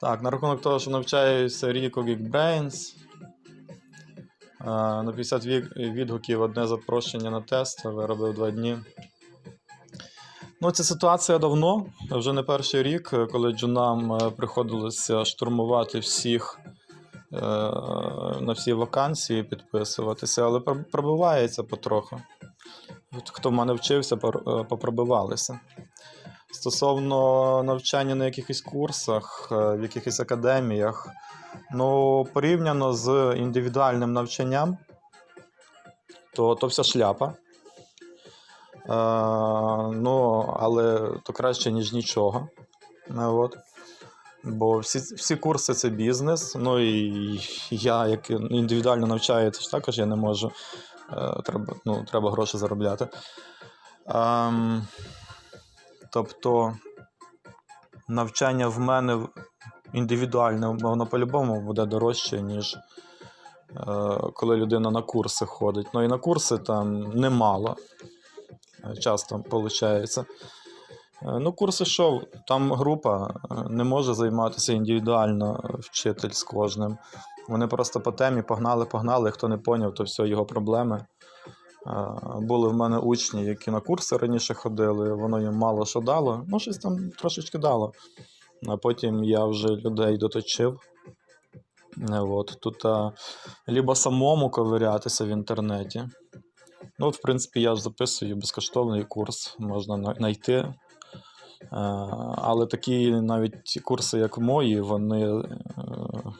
Так, на рахунок того, що навчаюся рік у Geekbrains. Е, На 50 відгуків одне запрошення на тест, виробив два дні. Ну, ця ситуація давно, вже не перший рік, коли джунам е, приходилося штурмувати всіх е, на всі вакансії підписуватися, але пр- пробивається потроху. От Хто в мене вчився, попробивалися. Стосовно навчання на якихось курсах, е, в якихось академіях, ну, порівняно з індивідуальним навчанням, то, то вся шляпа. Е, ну, але то краще, ніж нічого. Ну, от. Бо всі, всі курси це бізнес. Ну і я, як індивідуально навчаю, це ж також я не можу. Е, треба, ну, треба гроші заробляти. Ем, тобто навчання в мене індивідуальне, воно по-любому буде дорожче, ніж е, коли людина на курси ходить. Ну і на курси там немало. е, Часто виходить. Ну, курси що, там група е, не може займатися індивідуально е, вчитель з кожним. Вони просто по темі погнали, погнали. Хто не поняв, то все його проблеми. Були в мене учні, які на курси раніше ходили, воно їм мало що дало, ну щось там трошечки дало. А потім я вже людей доточив. Е, От, тут а, либо самому ковирятися в інтернеті. Ну, от, в принципі, я ж записую безкоштовний курс, можна знайти. Е, Але такі навіть курси, як мої, вони е,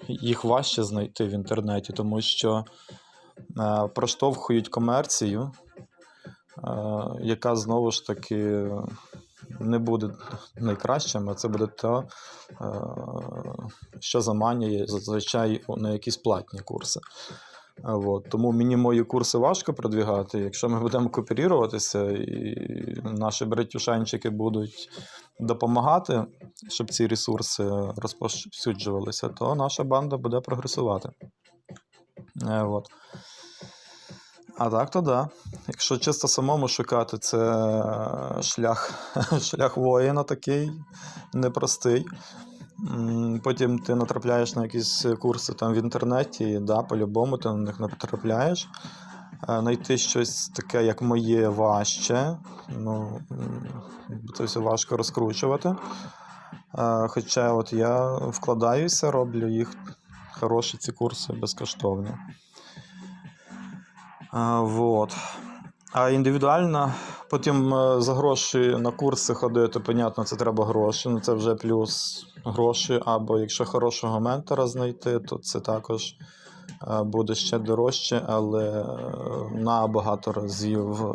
їх важче знайти в інтернеті, тому що проштовхують комерцію, е, яка знову ж таки не буде найкращим, а це буде те, е, що заманює зазвичай на якісь платні курси. От. Тому мені мої курси важко продвігати. Якщо ми будемо кооперуватися і наші братюшанчики будуть допомагати, щоб ці ресурси розповсюджувалися, то наша банда буде прогресувати. Е, От. А так, то да. Якщо чисто самому шукати, це шлях, шлях воїна такий непростий. Потім ти натрапляєш на якісь курси там в інтернеті, і да, по-любому ти на них натрапляєш. Е, Знайти щось таке, як моє, важче. Ну, це все важко розкручувати. Е, Хоча от я вкладаюся, роблю їх хороші ці курси безкоштовні. А, вот. А індивідуально, потім е, за гроші на курси ходити, понятно, це треба гроші. Ну це вже плюс гроші. Або якщо хорошого ментора знайти, то це також е, буде ще дорожче, але е, набагато разів е,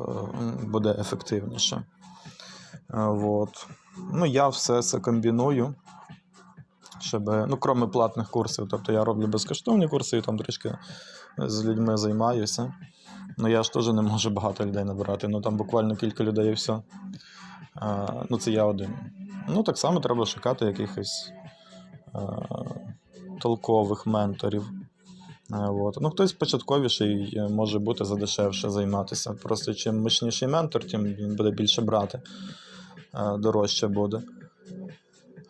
буде ефективніше. Вот. Ну, я все це комбіную. Щоб, ну, крім платних курсів, тобто я роблю безкоштовні курси і там трішки з людьми займаюся. Ну, я ж теж не можу багато людей набирати. Ну там буквально кілька людей і все. А, ну, це я один. Ну, так само треба шукати якихось а, толкових менторів. А, от. Ну, хтось початковіший е, може бути задешевше займатися. Просто чим мощніший ментор, тим він буде більше брати, а, дорожче буде.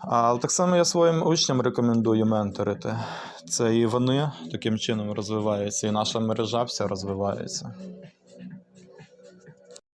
Але так само я своїм учням рекомендую менторити. Це і вони таким чином розвиваються, і наша мережа вся розвивається.